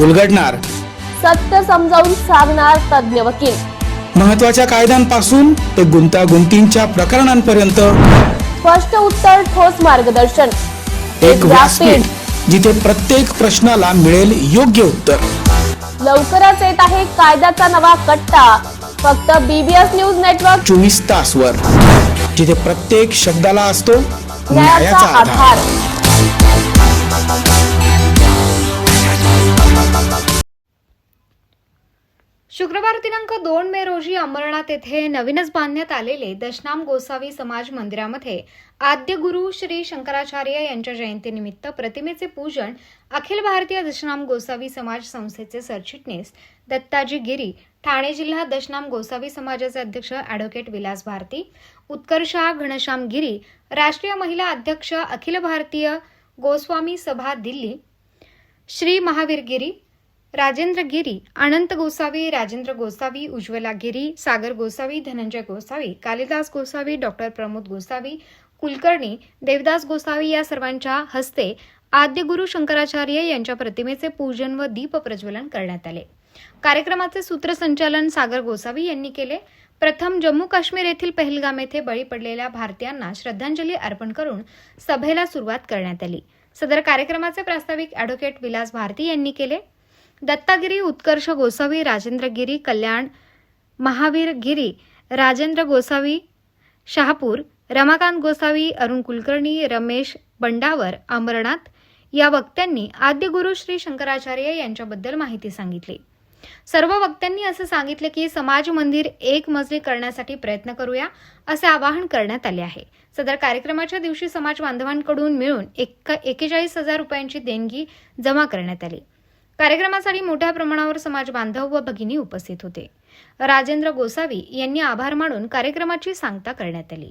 उलगडणार. सत्य समजावून सांगणार तज्ज्ञ वकील. महत्त्वाच्या कायद्यांपासून ते गुंतागुंतींच्या प्रकरणांपर्यंत. स्पष्ट उत्तर ठोस मार्गदर्शन. एक व्यासपीठ. जिथे प्रत्येक प्रश्नाला मिळेल योग्य उत्तर. लवकरच येत आहे कायद्याचा नवा कट्टा. फक्त बीबीएस न्यूज नेटवर्क चोवीस तास वर जिथे प्रत्येक शब्दाला असतो न्यायाचा आधार. शुक्रवार दिनांक दोन मे रोजी अंबरनाथ येथे नवीनच बांधण्यात आलेले दशनाम गोसावी समाज मंदिरामध्ये आद्य गुरु श्री शंकराचार्य यांच्या जयंतीनिमित्त प्रतिमेचे पूजन अखिल भारतीय दशनाम गोसावी समाज संस्थेचे सरचिटणीस दत्ताजी गिरी ठाणे जिल्हा दशनाम गोसावी समाजाचे अध्यक्ष अॅडव्होकेट विलास भारती उत्कर्षा घनश्याम गिरी राष्ट्रीय महिला अध्यक्ष अखिल भारतीय गोस्वामी सभा दिल्ली श्री महावीर गिरी राजेंद्र गिरी अनंत गोसावी राजेंद्र गोसावी उज्ज्वला गिरी सागर गोसावी धनंजय गोसावी कालिदास गोसावी डॉक्टर प्रमोद गोसावी कुलकर्णी देवदास गोसावी या सर्वांच्या हस्ते आद्यगुरु शंकराचार्य यांच्या प्रतिमेचे पूजन व दीप प्रज्वलन करण्यात आले. कार्यक्रमाचे सूत्रसंचालन सागर गोसावी यांनी केले. प्रथम जम्मू काश्मीर येथील पहलगाम येथे बळी पडलेल्या भारतीयांना श्रद्धांजली अर्पण करून सभेला सुरुवात करण्यात आली. सदर कार्यक्रमाचे प्रास्ताविक अॅडव्होकेट विलास भारती यांनी केले. दत्तागिरी उत्कर्ष गोसावी राजेंद्र गिरी कल्याण महावीर गिरी राजेंद्र गोसावी शहापूर रमाकांत गोसावी अरुण कुलकर्णी रमेश बंडावर अमरनाथ या वक्त्यांनी आद्य गुरु श्री शंकराचार्य यांच्याबद्दल माहिती सांगितली. सर्व वक्त्यांनी असं सांगितले की समाज मंदिर एक मजली करण्यासाठी प्रयत्न करूया असे आवाहन करण्यात आले आहे. सदर कार्यक्रमाच्या दिवशी समाज बांधवांकडून मिळून एक एकेचाळीस हजार रुपयांची देणगी जमा करण्यात आली. कार्यक्रमासाठी मोठ्या प्रमाणावर समाज बांधव व भगिनी उपस्थित होते. राजेंद्र गोसावी यांनी आभार मानून कार्यक्रमाची सांगता करण्यात आली.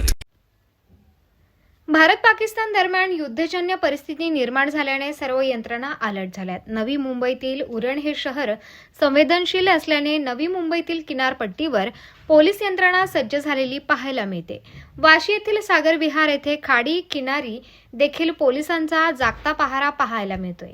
भारत पाकिस्तान दरम्यान युद्धजन्य परिस्थिती निर्माण झाल्याने सर्व यंत्रणा अलर्ट झाल्यात. नवी मुंबईतील उरण हे शहर संवेदनशील असल्याने नवी मुंबईतील किनारपट्टीवर पोलीस यंत्रणा सज्ज झालेली पाहायला मिळते. वाशी येथील सागर विहार येथे खाडी किनारी देखील पोलिसांचा जागता पहारा पाहायला मिळतोय.